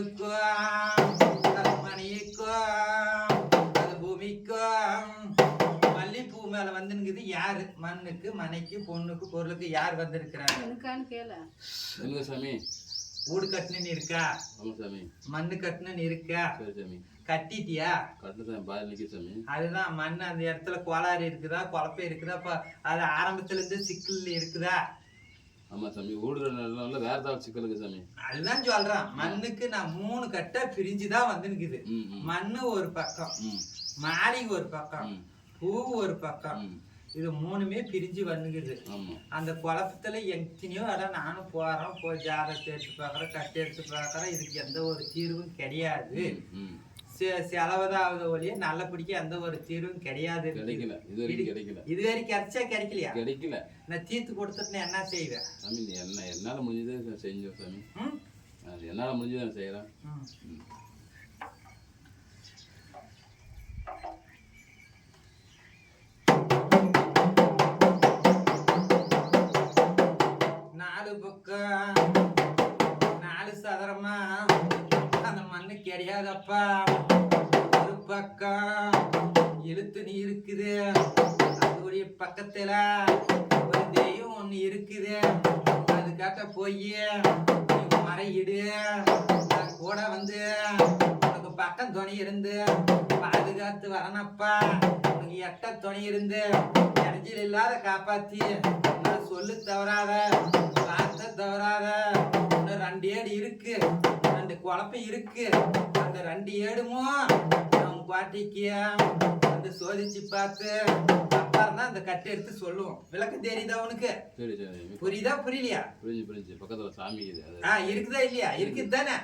பொண்ணுக்கும் அது மணிக்கும் அது பூமிக்கும். மல்லிப்பூ மேல வந்துருக்குது யாரு? மண்ணுக்கு மனைக்கு பொண்ணுக்கு பொருளுக்கு யார் வந்திருக்கிறாங்க? சாமி. வீடு கட்டணுன்னு இருக்கா? ஆமா சாமி. மண்ணு கட்டணுன்னு இருக்கா? சரி சாமி. கட்டிட்டியா? அதுதான் மண் அந்த இடத்துல கோளாறு இருக்குதா? குழப்பம் இருக்குதா? இப்ப அது ஆரம்பத்துல இருந்து சிக்கல் இருக்குதா? ஆமா சாமி வீடு நல்ல வேற ஏதாவது சிக்கல் இருக்கு சாமி. அதுதான் சொல்றேன். மண்ணுக்கு நான் மூணு கட்டை பிரிஞ்சுதான் வந்து நிக்குது. மண்ணு ஒரு பக்கம் ம். மாளிகை ஒரு பக்கம் பூ ஒரு பக்கம். இது மூணுமே பிரிஞ்சு வந்துக்குது. அந்த குழப்பத்துல எத்தனையோ இடம் நானும் போறேன். போய் ஜாதகத்தை எடுத்து பார்க்கறேன் கட்டை எடுத்து பார்க்கறேன். இதுக்கு எந்த ஒரு தீர்வும் கிடையாது. ம், ம் செ- செலவுதான் ஒழிய நல்லபடிக்கு எந்த ஒரு தீர்வும் கிடையாது. கிடைக்கல. இது வரைக்கும் கிடைக்கல. இது வரைக்கும் கிடைச்சா கிடைக்கலையா? கிடைக்கல. நான் தீர்த்து கொடுத்துட்டு என்ன செய்வேன்? சாமி என்ன என்னால முடிஞ்சதை செஞ்சோம் சாமி? அது என்னால முடிஞ்சதை நான். ம். நாலு பக்கம் நாலு சதுரமா கிடையாதப்பா ஒரு பக்கம் எழுத்து நீ இருக்குது. அதோடைய பக்கத்தில் ஒரு தெய்வம் ஒன்று இருக்குது. அதுக்காட்ட போய் மறையிடு. நான் கூட வந்து உனக்கு பக்கம் துணை இருந்து பாதுகாத்து வரனப்பா. உனக்கு எட்ட துணை இருந்து இடைஞ்சல் இல்லாத காப்பாத்தி. நான் சொல்லு தவறாத. பார்த்த குழப்பம் இருக்கு. அந்த ரெண்டு ஏடுமோ அவன் பாட்டிக்கு வந்து சோதிச்சு பார்த்து அப்புறம் தான் அந்த கட்டை எடுத்து சொல்லுவோம். விளக்கம் தெரியுதா உனக்கு? புரியுதா புரியலையா? புரிஞ்சு புரிஞ்சு. பக்கத்துல சாமி ஆ இருக்குதா இல்லையா? இருக்குது தானே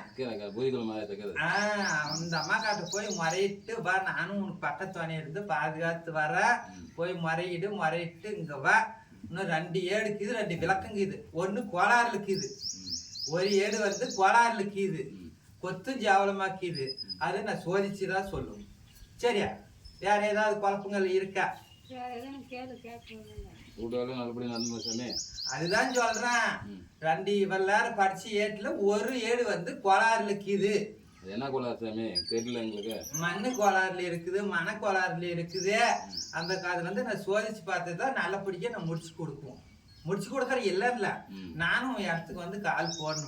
அந்த அம்மா காட்ட போய் முறையிட்டு வா. நானும் உனக்கு பக்கத்துவனை இருந்து பாதுகாத்து வர போய் முறையிடு முறையிட்டு இங்க வா. இன்னும் ரெண்டு ஏடுக்குது ரெண்டு விளக்கங்குது ஒண்ணு கோளாறுல இருக்குது. ம், ஒரு ஏடு வந்து கோளாறுல கொத்தும் ஜாவலமாக்கிது. அதை நான் சோதிச்சுதான் சொல்லுவேன் சரியா? வேற ஏதாவது குழப்பங்கள் இருக்கா? வேற எதுவும் கேளு கேட்கணும் வீட்டு வேலை நல்லபடியாக நடந்து சாமி அதுதான் சொல்றேன். ரெண்டு இவெல்லாரும் படிச்சு ஏட்டுல ஒரு ஏடு வந்து கோளாறுல இருக்குது அது என்ன கோளாறு சாமி? தெரியல எங்களுக்கு. மண்ணு கோளாறுல இருக்குது மன கோளாறுல இருக்குது. அந்த காது வந்து நான் சோதிச்சு பார்த்து தான் நல்லபடியா நான் முடிச்சு கொடுப்போம் முடிச்சு கொடுக்குற இல்லை இல்ல. ம். நானும் இடத்துக்கு வந்து கால் போடணும்.